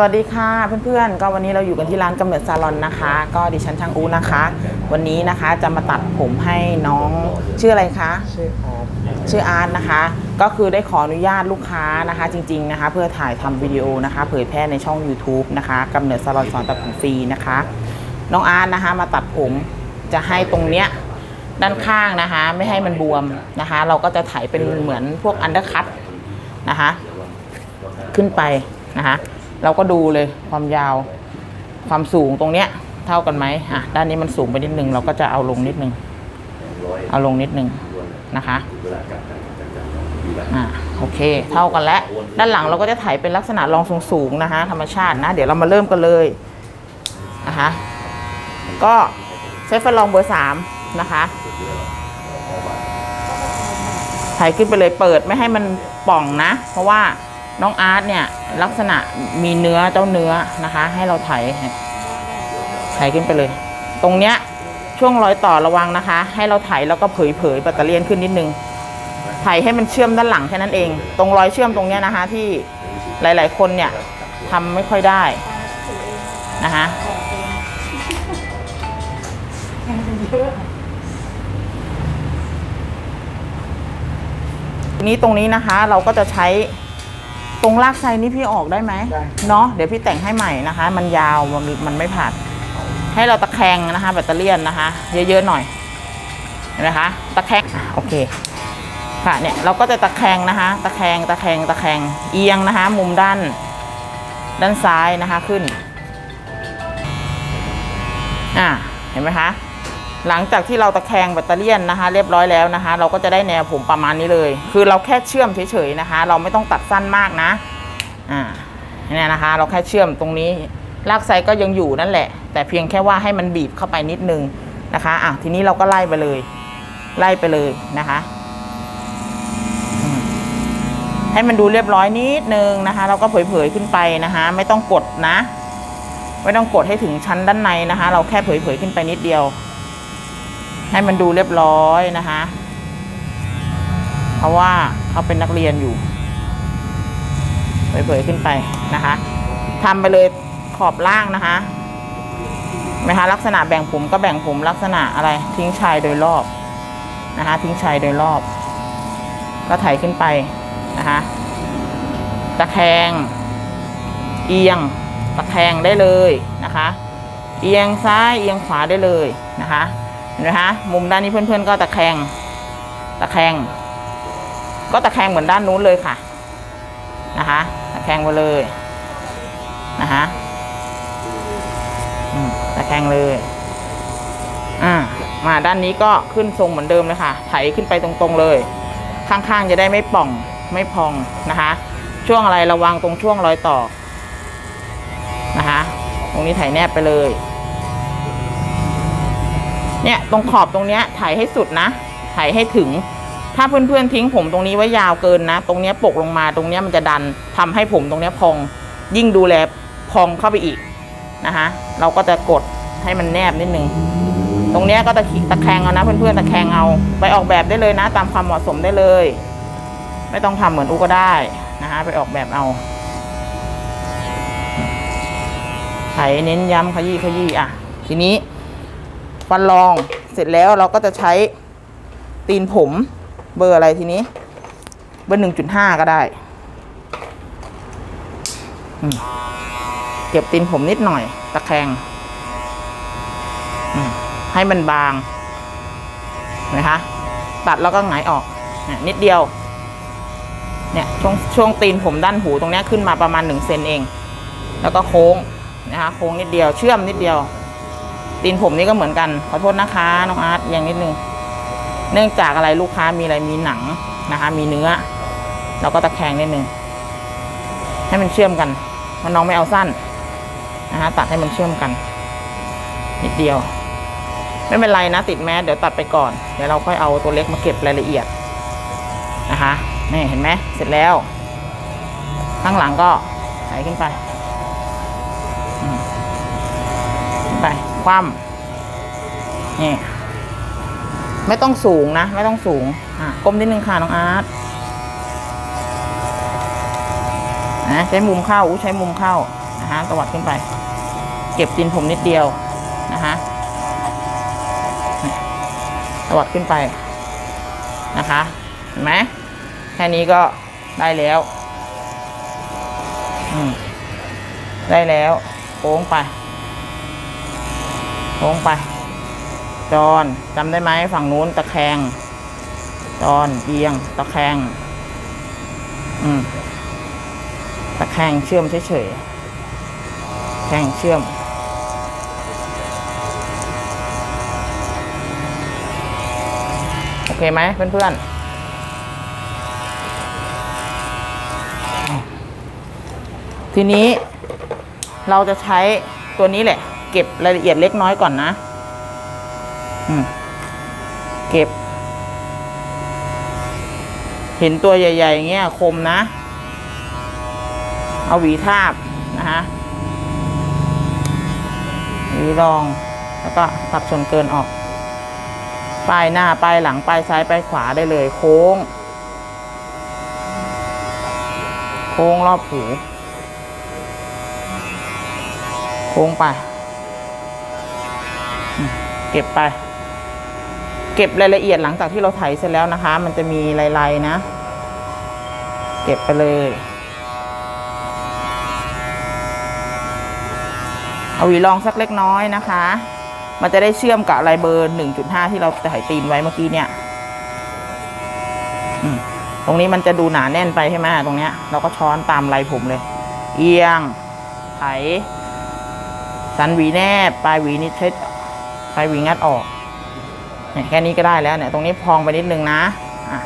สวัสดีค่ะเพื่อนๆ ก็วันนี้เราอยู่กันที่ร้านกำเนิดซาลอนนะคะ ก็ดิฉันช่างอูนะคะ วันนี้นะคะจะมาตัดผมให้น้องชื่ออะไรคะ ชื่ออาร์ตชื่ออาร์ตนะคะ ก็คือได้ขออนุญาตลูกค้านะคะ จริงๆนะคะ เพื่อถ่ายทำวิดีโอนะคะ เผยแพร่ในช่อง YouTube นะคะกำเนิดซาลอนสอนตัดผมฟรีนะคะ น้องอาร์ตนะคะมาตัดผมจะให้ตรงเนี้ยด้านข้างนะคะ ไม่ให้มันบวมนะคะ เราก็จะถ่ายเป็นเหมือนพวกอันเดอร์คัตนะคะ ขึ้นไปนะคะ เราก็ดูเลยความยาวความสูงตรงเนี้ยเท่ากันไหมอะด้านนี้มันสูงไปนิดนึงเราก็จะเอาลงนิดนึง เอาลงนิดนึงนะคะอ่าโอเค เท่ากันแล้วด้านหลังเราก็จะถ่ายเป็นลักษณะรองทรงสูงนะคะ ธรรมชาตินะ เดี๋ยวเรามาเริ่มกันเลยนะคะก็ใช้ไฟลองเบอร์สามนะคะถ่ายขึ้นไปเลยเปิดไม่ให้มันป่องนะ เพราะว่า น้องอาร์ตเนี่ยลักษณะมีเนื้อเจ้าเนื้อนะคะ ให้เราไถ่ายถ่ายขึ้นไปเลย ตรงเนี้ยช่วงรอยต่อระวังนะคะ ให้เราไถแล้วก็เผยเผยแบตเตอรี่ยนขึ้นนิดนึงไถให้มันเชื่อมด้านหลังแค่นั้นเอง ตรงรอยเชื่อมตรงเนี้ยนะคะ ที่หลาย ๆ คนเนี่ยทำไม่ค่อยได้นะคะนี้ตรงนี้นะคะเราก็จะใช้ ตรงลากไซนี่พี่ออกได้ไหมเนาะเดี๋ยวพี่แต่งให้ใหม่นะคะ มันยาวมันมันไม่ผ่านให้เราตะแคงนะคะ แบตเตอรี่ยนนะคะ เยอะๆหน่อยเห็นไหมคะตะแคงอะโอเค ค่ะเนี่ยเราก็จะตะแคงนะคะ ตะแคงตะแคงตะแคงเอียงนะคะ มุมด้าน ด้านซ้ายนะคะขึ้น อ่าเห็นไหมคะ หลังจากที่เราตะแคงแบตเตอรี่ยนนะคะ เรียบร้อยแล้วนะคะ เราก็จะได้แนวผมประมาณนี้เลย คือเราแค่เชื่อมเฉยๆนะคะ เราไม่ต้องตัดสั้นมากนะอ่าเนี่ยนะคะ เราแค่เชื่อมตรงนี้ลากไซก็ยังอยู่นั่นแหละ แต่เพียงแค่ว่าให้มันบีบเข้าไปนิดนึงนะคะอะทีนี้เราก็ไล่ไปเลย ไล่ไปเลยนะคะให้มันดูเรียบร้อยนิดนึงนะคะ เราก็เผยๆขึ้นไปนะคะ ไม่ต้องกดนะ ไม่ต้องกดให้ถึงชั้นด้านในนะคะ เราแค่เผยๆขึ้นไปนิดเดียว ให้มันดูเรียบร้อยนะคะเพราะว่าเขาเป็นนักเรียนอยู่เผยๆขึ้นไปนะคะทำไปเลยขอบล่างนะคะนไมคะลักษณะแบ่งผมก็แบ่งผมลักษณะอะไรทิ้งชายโดยรอบนะคะทิ้งชายโดยรอบ ก็ไถขึ้นไปนะคะตะแคง เอียงตะแคงได้เลยนะคะ เอียงซ้ายเอียงขวาได้เลยนะคะ นไหมคะมุมด้านนี้เพื่อนๆก็ตะแคงตะแคง ก็ตะแคงเหมือนด้านนู้นเลยค่ะนะคะตะแคงไปเลยนะคะตะแคงเลยอ่ามาด้านนี้ก็ขึ้นทรงเหมือนเดิมเลยค่ะ ไถขึ้นไปตรงๆเลย ข้างๆจะได้ไม่ป่องไม่พองนะคะ ช่วงอะไรระวังตรงช่วงรอยต่อนะคะ ตรงนี้ไถแนบไปเลย เนี่ยตรงขอบตรงเนี้ยไถให้สุดนะไถให้ถึง ถ้าเพื่อนๆทิ้งผมตรงนี้ไว้ยาวเกินนะ ตรงเนี้ยปกลงมาตรงเนี้ยมันจะดันทำให้ผมตรงเนี้ยพอง ยิ่งดูแลพองเข้าไปอีกนะคะเราก็จะกดให้มันแนบนิดนึงตรงเนี้ยก็ตะขีตะแคงเอานะ เพื่อนๆตะแคงเอาไปออกแบบได้เลยนะ ตามความเหมาะสมได้เลย ไม่ต้องทำเหมือนอูก็ได้นะคะไปออกแบบเอาไถเน้นย้ำขยี้ขยี้อะทีนี้ ฟันรองเสร็จแล้วเราก็จะใช้ตีนผมเบอร์อะไรทีนี้ เบอร์หนึ่งจุดห้าก็ได้เก็บตีนผมนิดหน่อย ตะแคงให้มันบางนะคะตัดแล้วก็หงายออกนิดเดียวเนี่ยช่วงช่วงตีนผมด้านหูตรงนี้ขึ้นมาประมาณหนึ่งเซนเอง แล้วก็โค้งนะคะโค้งนิดเดียวเชื่อมนิดเดียว ตีนผมนี่ก็เหมือนกัน ขอโทษนะคะน้องอาร์ตอย่างนิดนึง เนื่องจากอะไรลูกค้ามีอะไรมีหนังนะคะ มีเนื้อ เราก็ตะแคงนิดนึง ให้มันเชื่อมกันเพราะน้องไม่เอาสั้นนะคะตัดให้มันเชื่อมกัน นิดเดียว ไม่เป็นไรนะ ติดแมสเดี๋ยวตัดไปก่อน เดี๋ยวเราค่อยเอาตัวเล็กมาเก็บรายละเอียดนะคะนี่เห็นไหมเสร็จแล้ว ข้างหลังก็ใส่ขึ้นไป ไป คว่ำนี่ไม่ต้องสูงนะ ไม่ต้องสูง อะก้มนิดนึงค่ะน้องอาร์ตนะใช้มุมเข้าอู้ใช้มุมเข้านะคะตวัดขึ้นไป เก็บตีนผมนิดเดียวนะคะตวัดขึ้นไปนะคะเห็นไหมแค่นี้ก็ได้แล้วอืมได้แล้วโค้งไป โค้งไป จอนจำได้ไหมฝั่งนู้นตะแคง จอนเอียง ตะแคง อืม ตะแคงเชื่อมเฉยๆแคงเชื่อม โอเคไหมเพื่อนๆทีนี้เราจะใช้ตัวนี้แหละ เก็บรายละเอียดเล็กน้อยก่อนนะเก็บ เห็นตัวใหญ่ๆเงี้ยคมนะ เอาหวีทาบนะฮะหวีรอง แล้วก็ตัดส่วนเกินออกป้ายหน้าป้ายหลังป้ายซ้ายป้ายขวาได้เลยโค้ง โค้งรอบหู โค้งไป เก็บไป เก็บรายละเอียดหลังจากที่เราไถเสร็จแล้วนะคะ มันจะมีลายๆนะ เก็บไปเลยเอาหวีรองสักเล็กน้อยนะคะ มันจะได้เชื่อมกับลายเบอร์ 1.5 ที่เราไถตีนไว้เมื่อกี้เนี่ยตรงนี้มันจะดูหนาแน่นไปใช่ไหมตรงเนี้ย เราก็ช้อนตามลายผมเลย เอียง ไถ สันหวีแนบ ปลายหวีนิดเช็ด ปลายหวีงัดออกเนี่ยแค่นี้ก็ได้แล้วเนี่ยตรงนี้พองไปนิดนึงนะอะ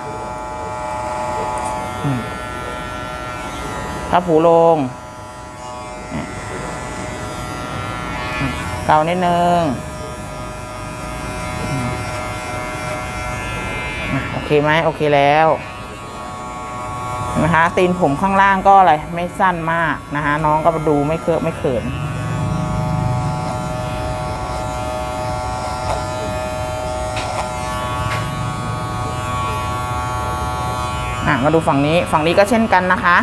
ถ้าผูลงเนี่ยอืมเกานิดนึงโอเคไหมโอเคแล้วนะคะตีนผมข้างล่างก็อะไรไม่สั้นมากนะคะน้องก็ดูไม่เคอะไม่เขิน อะมาดูฝั่งนี้ฝั่งนี้ก็เช่นกันนะคะ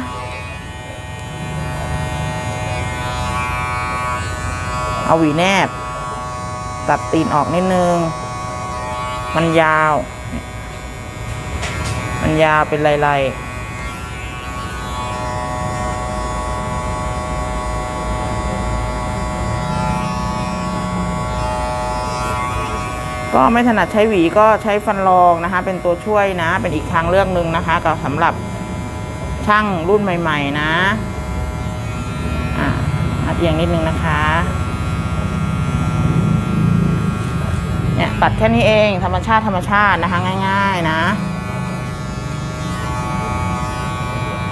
เอาหวีแนบ ตัดตีนออกนิดนึง มันยาว มันยาวเป็นลายๆ ก็ไม่ถนัดใช้หวีก็ใช้ฟันรองนะคะ เป็นตัวช่วยนะ เป็นอีกทางเลือกหนึ่งนะคะกับสำหรับช่างรุ่นใหม่ ๆ นะอะอัดเอียงนิดนึงนะคะเนี่ยตัดแค่นี้เองธรรมชาติธรรมชาตินะคะ ง่าย ๆ นะ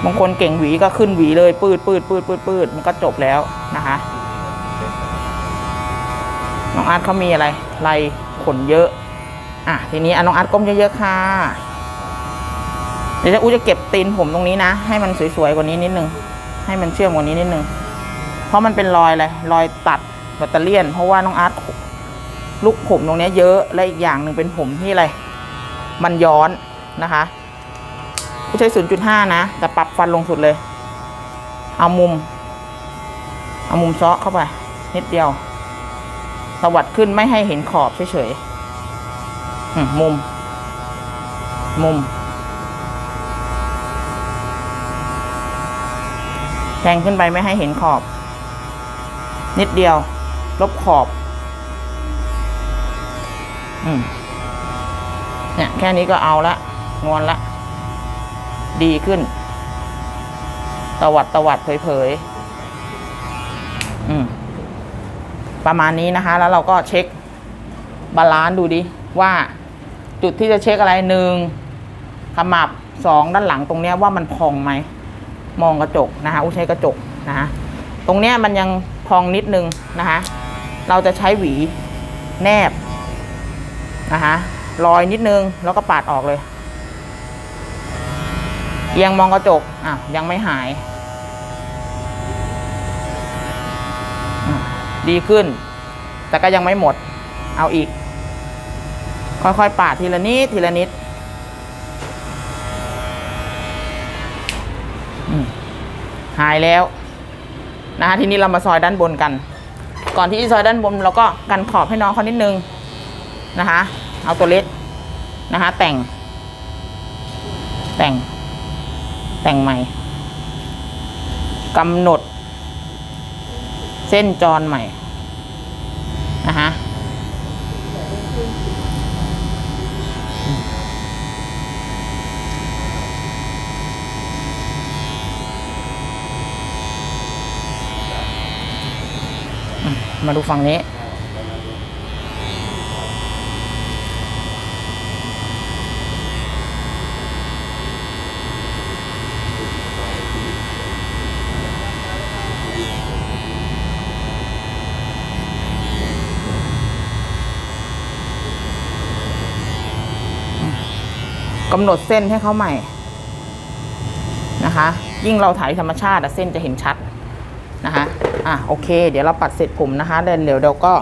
บางคนเก่งหวีก็ขึ้นหวีเลย ปืดปืดปืดปืดปืดมันก็จบแล้วนะคะน้องอาร์ตเขามีอะไรไร ขนเยอะ อะทีนี้อะน้องอาร์ตก้มเยอะๆค่ะ เดี๋ยวจะอูจะเก็บตีนผมตรงนี้นะ ให้มันสวยๆกว่านี้นิดนึง ให้มันเชื่อมกว่านี้นิดนึง เพราะมันเป็นรอยอะไรรอยตัดแบตเตอเลี่เพราะว่าน้องอาร์ตลูกผมตรงนี้เยอะ และอีกอย่างหนึ่งเป็นผมที่อะไร มันย้อนนะคะผู้ใช้ 0.5 นะ แต่ปรับฟันลงสุดเลย เอามุม เอามุมซาะเข้าไป นิดเดียว ตวัดขึ้นไม่ให้เห็นขอบเฉยๆมุม มุม แทงขึ้นไปไม่ให้เห็นขอบ นิดเดียว ลบขอบอืมเนี่ยแค่นี้ก็เอาละงวนละ ดีขึ้น ตวัดตวัดเผยๆ อืม ประมาณนี้นะคะ แล้วเราก็เช็คบาลานซ์ดูดิว่าจุดที่จะเช็คอะไรหนึ่งขมับสองด้านหลังตรงเนี้ยว่ามันพองไหมมองกระจกนะคะอุ้ใช้กระจกนะคะตรงเนี้ยมันยังพองนิดนึงนะคะเราจะใช้หวีแนบนะคะรอยนิดนึงแล้วก็ปาดออกเลยเอียงมองกระจกอะยังไม่หายอะ ดีขึ้น แต่ก็ยังไม่หมด เอาอีก ค่อยๆปาดทีละนิดทีละนิดหายแล้วนะคะทีนี้เรามาซอยด้านบนกัน ก่อนที่จะซอยด้านบนเราก็กันขอบให้น้องเขานิดนึงนะคะเอาตัวเล็กนะคะแต่ง แต่ง แต่งใหม่กำหนด เส้นจรใหม่ นะคะมาดูฝั่งนี้ กำหนดเส้นให้เขาใหม่นะคะ ยิ่งเราถ่ายธรรมชาติเส้นจะเห็นชัดนะคะอะโอเค เดี๋ยวเราปัดเสร็จผมนะคะเดี๋ยวเดี๋ยวเราก็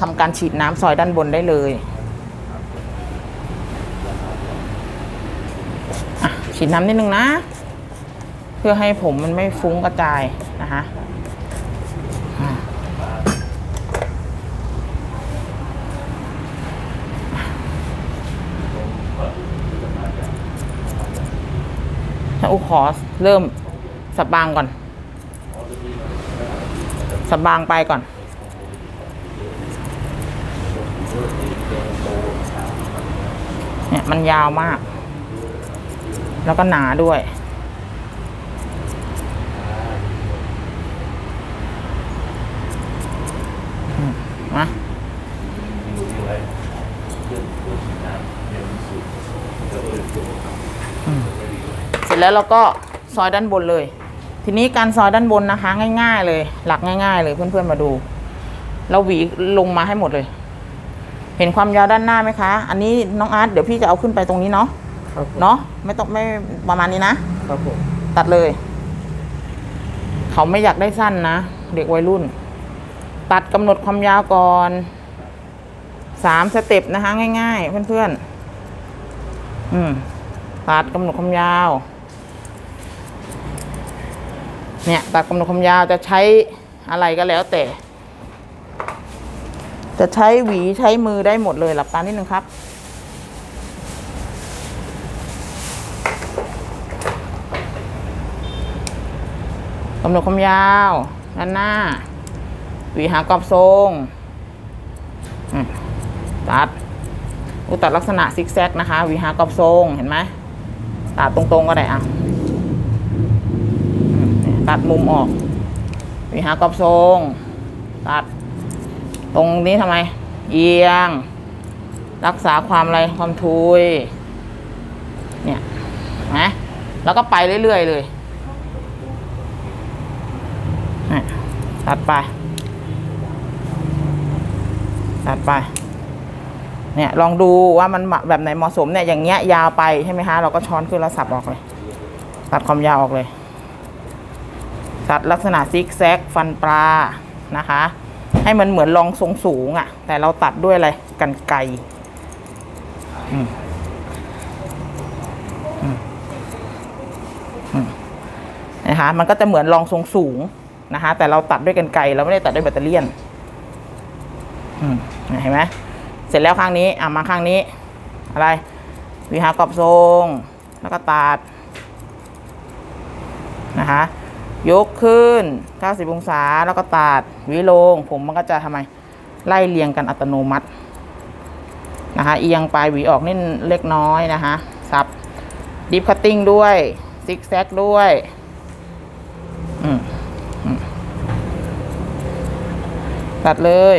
ทำการฉีดน้ำซอยด้านบนได้เลยอะฉีดน้ำนิดนึงนะ เพื่อให้ผมมันไม่ฟุ้งกระจายนะคะ ถ้าอุขอเริ่มสับบางก่อน สับบางไปก่อน เนี่ยมันยาวมาก แล้วก็หนาด้วย อืมมาเส ร็จแล้วเราก็ซอยด้านบนเลย ทีนี้การซอยด้านบนนะคะ ง่าย ๆ เลย หลักง่าย ๆ เลยเพื่อนๆมาดู เราหวีลงมาให้หมดเลย เห็นความยาวด้านหน้าไหมคะ อันนี้น้องอาร์ตเดี๋ยวพี่จะเอาขึ้นไปตรงนี้เนาะครับผมเนาะไม่ต้องไม่ประมาณนี้นะครับผมตัดเลย เขาไม่อยากได้สั้นนะ เด็กวัยรุ่น ตัดกำหนดความยาวก่อนสามสเต็ปนะคะง่าย ๆ เพื่อนๆอืมตัดกำหนดความยาว เนี่ยตัดกำหนดความยาวจะใช้อะไรก็แล้วแต่ จะใช้หวีใช้มือได้หมดเลยหลับตานิดนึงครับ กำหนดความยาวด้านหน้า หวีหากรอบทรงตัดอุตัดลักษณะซิกแซกนะคะหวีหากรอบทรงเห็นไหมตัดตรงๆก็ได้อะ ตัดมุมออกหวีหากรอบทรง ตัด ตรงนี้ทำไม เอียง รักษาความอะไรความทุย เนี่ยนไหมแล้วก็ไปเรื่อย ๆ เลยอ่ตัดไป ตัดไป เนี่ยลองดูว่ามันแบบไหนเหมาะสมเนี่ยอย่างเงี้ยยาวไปใช่ไหมคะเราก็ช้อนขึ้นแล้วสับออกเลย ตัดความยาวออกเลย ตัดลักษณะซิกแซกฟันปลานะคะ ให้มันเหมือนรองทรงสูงอะ่ะ แต่เราตัดด้วยอะไรกันไกรอืมอืมอืมนะคะมันก็จะเหมือนรองทรงสูงนะคะแต่เราตัดด้วยกันไกรเราไม่ได้ตัดด้วยแบตเตอรี่นอืมเห็นไหมเสร็จแล้วข้างนี้อะมาข้างนี้ อะไรวิหากรอบทรงแล้วก็ตัดนะคะ ยกขึ้น 90 องศาแล้วก็ตัดวิลง ผมมันก็จะทำไมไล่เรียงกันอัตโนมัตินะคะเอียงปลายหวีออกนิดเล็กน้อยนะคะสับดิฟคัตติ้งด้วยซิกแซกด้วยตัดเลย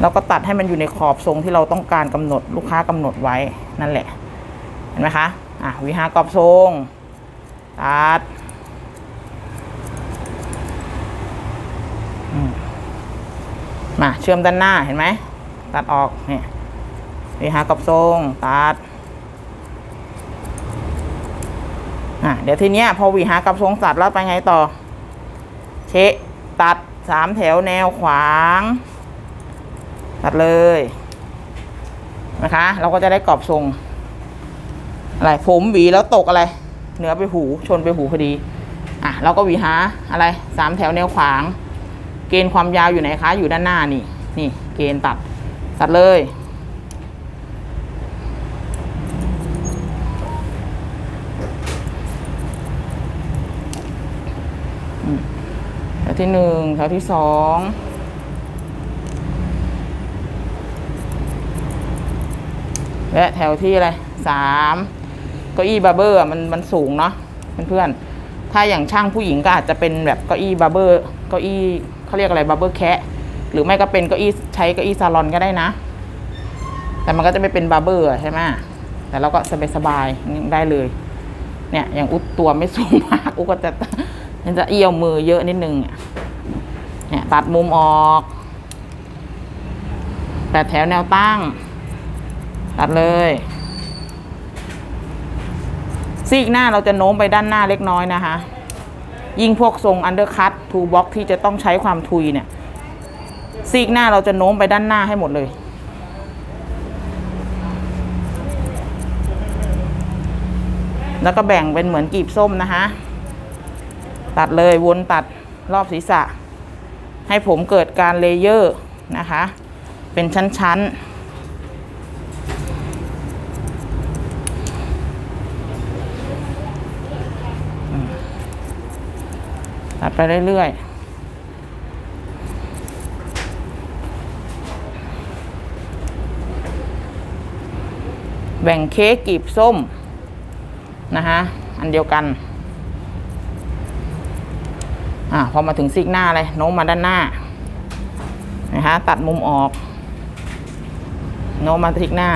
แล้วก็ตัดให้มันอยู่ในขอบทรงที่เราต้องการกำหนดลูกค้ากำหนดไว้นั่นแหละ เห็นไหมคะ อะวิหากรอบทรง ตัดมาเชื่อมด้านหน้าเห็นไหม ตัดออกเนี่ยวิหากรอบทรงตัดอะเดี๋ยวทีเนี้ยพอวิหากรอบทรงตัดแล้วไปไงต่อ เชะตัดสามแถวแนวขวาง ตัดเลยนะคะ เราก็จะได้กรอบทรง อะไรผมหวีแล้วตกอะไร เหนือไปหูชนไปหูพอดีอะเราก็หวีหาอะไรสามแถวแนวขวาง เกณฑ์ความยาวอยู่ไหนคะ อยู่ด้านหน้านี่ นี่เกณฑ์ตัดตัดเลยแถวที่หนึ่งแถวที่สองและแถวที่อะไรสาม เก้าอี้บาร์เบอร์มันมันสูงเนาะเพื่อนๆถ้าอย่างช่างผู้หญิงก็อาจจะเป็นแบบเก้าอี้บาร์เบอร์เก้าอี้เขาเรียกอะไรบาร์เบอร์แคะหรือไม่ก็เป็นเก้าอี้ใช้เก้าอี้ซาลอนก็ได้นะ แต่มันก็จะไม่เป็นบาร์เบอร์ใช่ไหมแต่เราก็สบายๆได้เลย เนี่ยอย่างอุดตัวไม่สูงมากอุก็จะมันจะเอี้ยวมือเยอะนิดนึงเนี่ยเนี่ยตัดมุมออกแต่แถวแนวตั้ง ตัดเลย ซีกหน้าเราจะโน้มไปด้านหน้าเล็กน้อยนะคะ ยิ่งพวกทรงอันเดอร์คัตทูบ็อกที่จะต้องใช้ความทุยเนี่ย ซีกหน้าเราจะโน้มไปด้านหน้าให้หมดเลยแล้วก็แบ่งเป็นเหมือนกีบส้มนะคะ ตัดเลยวนตัดรอบศีรษะ ให้ผมเกิดการเลเยอร์นะคะ เป็นชั้นๆ ตัดไปเรื่อยๆแบ่งเค้กกลีบส้มนะคะอันเดียวกัน อ่าพอมาถึงซีกหน้าเลยโน้มมาด้านหน้านะคะตัดมุมออก โน้มมาซีกหน้า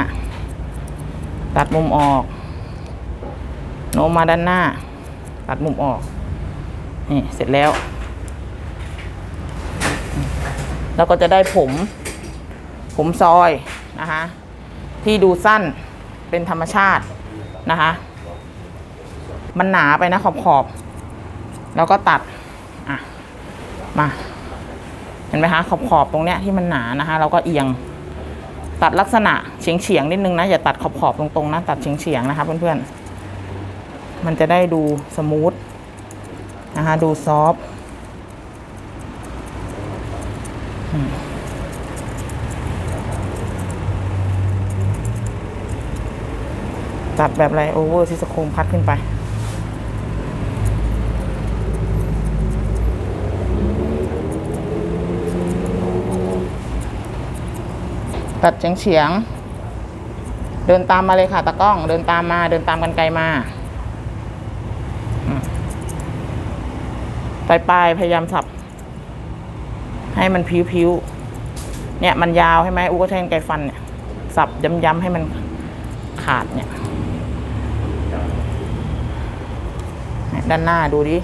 ตัดมุมออก โน้มมาด้านหน้า ตัดมุมออก นี่เสร็จแล้ว แล้วก็จะได้ผม ผมซอยนะคะที่ดูสั้นเป็นธรรมชาตินะคะมันหนาไปนะขอบขอบ แล้วก็ตัดอะมาเห็นไหมคะขอบขอบตรงเนี้ยที่มันหนานะคะเราก็เอียงตัดลักษณะเฉียงเฉียงนิดนึงนะ อย่าตัดขอบขอบตรงๆนะ ตัดเฉียงเฉียงนะคะเพื่อนๆ มันจะได้ดูสมูท นะคะ ดูซอฟต์ตัดแบบไรโอเวอร์ที่สโคมพัดขึ้นไปตัดเฉียงเฉียง เดินตามมาเลยค่ะตะกล้อง เดินตามมา เดินตามกันไกลมา ปลายปลายๆพยายามสับ ให้มันผิวๆเนี่ย มันยาวใช่ไหมอูก็ใช้ไกฟันเนี่ย สับย้ำๆให้มันขาดเนี่ย ด้านหน้าดูดิ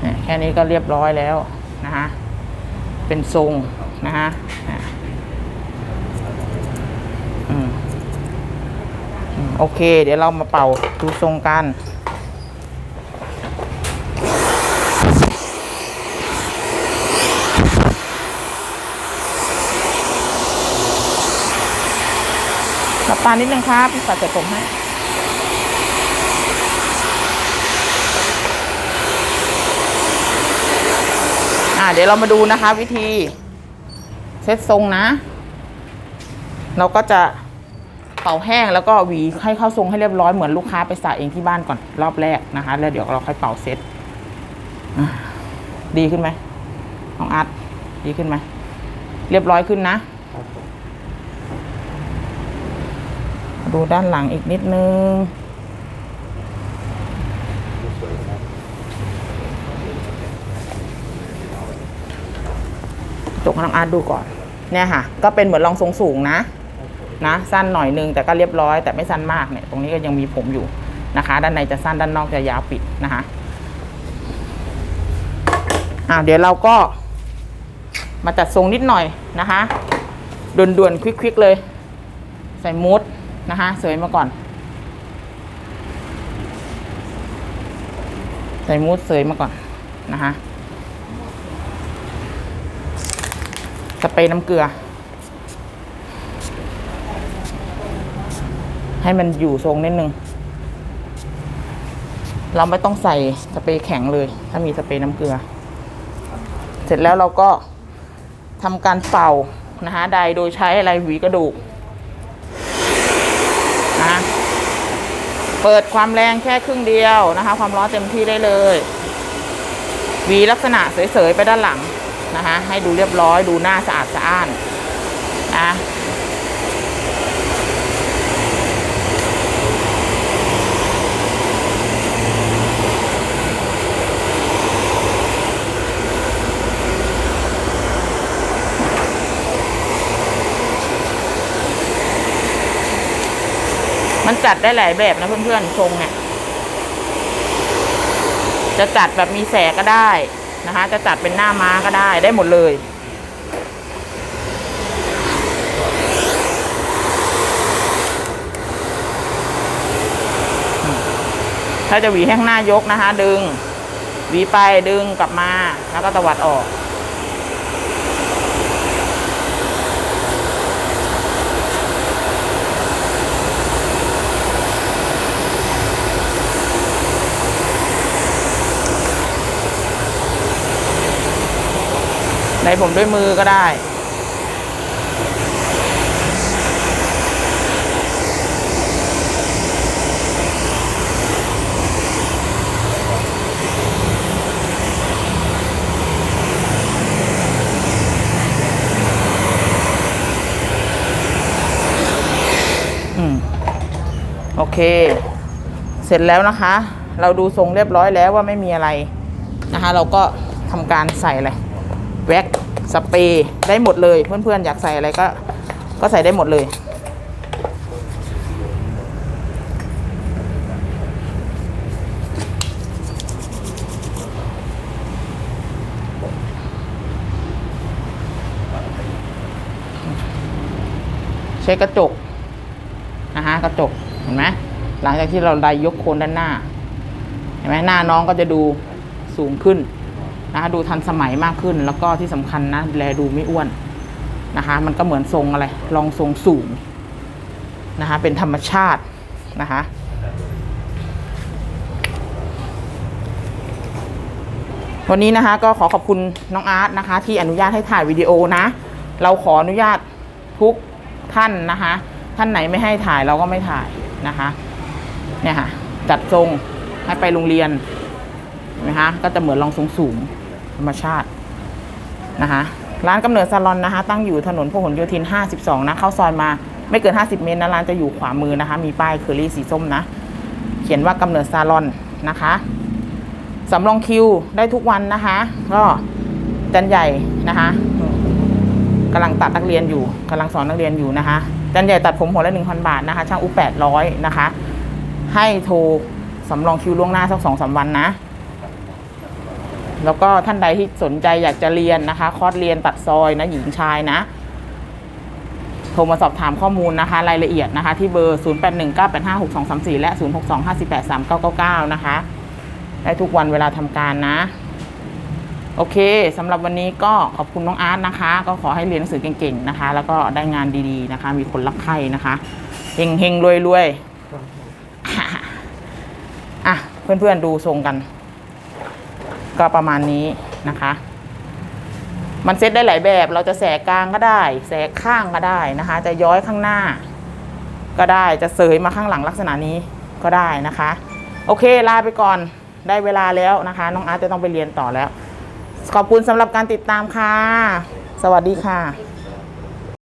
เนี่ยแค่นี้ก็เรียบร้อยแล้วนะคะเป็นทรงนะคะอะอืม อืม โอเค เดี๋ยวเรามาเป่าดูทรงกันหลับตานิดนึงครับพี่ปัดเสร็จผมให้อ่าเดี๋ยวเรามาดูนะคะวิธีเซตทรงนะ เราก็จะ เป่าแห้งแล้วก็หวีให้เข้าทรงให้เรียบร้อยเหมือนลูกค้าไปสระเองที่บ้านก่อนรอบแรกนะคะ แล้วเดี๋ยวเราค่อยเป่าเซ็ตดีขึ้นไหมน้องอาร์ตดีขึ้นไหมเรียบร้อยขึ้นนะ ดูด้านหลังอีกนิดนึงจกให้น้องอาร์ตดูก่อน เนี่ยค่ะ ก็เป็นเหมือนรองทรงสูงนะ นะสั้นหน่อยนึงแต่ก็เรียบร้อยแต่ไม่สั้นมากเนี่ยตรงนี้ก็ยังมีผมอยู่นะคะ ด้านในจะสั้นด้านนอกจะยาวปิดนะคะอ่าเดี๋ยวเราก็มาจัดทรงนิดหน่อยนะคะด่วนๆควิกๆเลย ใส่มูดนะคะเสยมาก่อน ใส่มูดเสยมาก่อนนะคะสเปรย์น้ำเกลือ ให้มันอยู่ทรงนิดนึง เราไม่ต้องใส่สเปรย์แข็งเลย ถ้ามีสเปรย์น้ำเกลือ เสร็จแล้วเราก็ทำการเป่านะคะใดโดยใช้อะไรหวีกระดูกนะเปิดความแรงแค่ครึ่งเดียวนะคะ ความร้อนเต็มที่ได้เลยหวีลักษณะเสยๆไปด้านหลังนะคะ ให้ดูเรียบร้อยดูหน้าสะอาดสะอ้านนะ มันจัดได้หลายแบบนะเพื่อนๆทรงเนี่ย จะจัดแบบมีแสกก็ได้นะคะ จะจัดเป็นหน้าม้าก็ได้ได้หมดเลยถ้าจะหวีให้ข้างหน้ายกนะคะ ดึง หวีไปดึงกลับมาแล้วก็ตวัดออก ในผมด้วยมือก็ได้อืมโอเค เสร็จแล้วนะคะ เราดูทรงเรียบร้อยแล้วว่าไม่มีอะไรนะคะ เราก็ทำการใส่เลย สเปรย์ได้หมดเลย เพื่อนๆอยากใส่อะไรก็ ก็ใส่ได้หมดเลย ใช้กระจกนะคะกระจกเห็นไหมหลังจากที่เราได้ยกโคนด้านหน้า เห็นไหมหน้าน้องก็จะดูสูงขึ้น นะคะดูทันสมัยมากขึ้น แล้วก็ที่สำคัญนะแลดูไม่อ้วนนะคะ มันก็เหมือนทรงอะไรลองทรงสูงนะคะ เป็นธรรมชาตินะคะวันนี้นะคะก็ขอขอบคุณน้องอาร์ตนะคะ ที่อนุญาตให้ถ่ายวิดีโอนะ เราขออนุญาตทุกท่านนะคะ ท่านไหนไม่ให้ถ่ายเราก็ไม่ถ่ายนะคะเนี่ยค่ะจัดทรงให้ไปโรงเรียนนไหมคะก็จะเหมือนรองทรงสูง ธรรมชาตินะคะร้านกำเนิดซาลอนนะคะ ตั้งอยู่ถนนพหลโยธิน 52 นะ เข้าซอยมาไม่เกิน 50 เมตรนะร้านจะอยู่ขวามือนะคะ มีป้ายเคอรี่สีส้มนะ เขียนว่ากำเนิดซาลอนนะคะสำรองคิวได้ทุกวันนะคะ ก็จันใหญ่นะคะกำลังตัดนักเรียนอยู่กำลังสอนนักเรียนอยู่นะคะจันใหญ่ตัดผมหัวละ1,000บาทนะคะ ช่างอุป800นะคะ ให้โทรสำรองคิวล่วงหน้าสักสองสาวันนะ แล้วก็ท่านใดที่สนใจอยากจะเรียนนะคะ คอร์สเรียนตัดซอยนะหญิงชายนะ โทรมาสอบถามข้อมูลนะคะ รายละเอียดนะคะ ที่เบอร์ 0819856234 และ 0625483999 นะคะ ได้ทุกวันเวลาทำการนะ โอเคสำหรับวันนี้ก็ขอบคุณน้องอาร์ตนะคะ ก็ขอให้เรียนหนังสือเก่งๆนะคะ แล้วก็ได้งานดีๆนะคะ มีคนรักใคร่นะคะเฮงเฮงรวยรวยอะเพื่อนๆดูทรงกัน ก็ประมาณนี้นะคะ มันเซตได้หลายแบบ เราจะแสกกลางก็ได้ แสกข้างก็ได้นะคะ จะย้อยข้างหน้า ก็ได้จะเสยมาข้างหลังลักษณะนี้ก็ได้นะคะ โอเคลาไปก่อนได้เวลาแล้วนะคะ น้องอาร์ตจะต้องไปเรียนต่อแล้ว ขอบคุณสำหรับการติดตามค่ะ สวัสดีค่ะ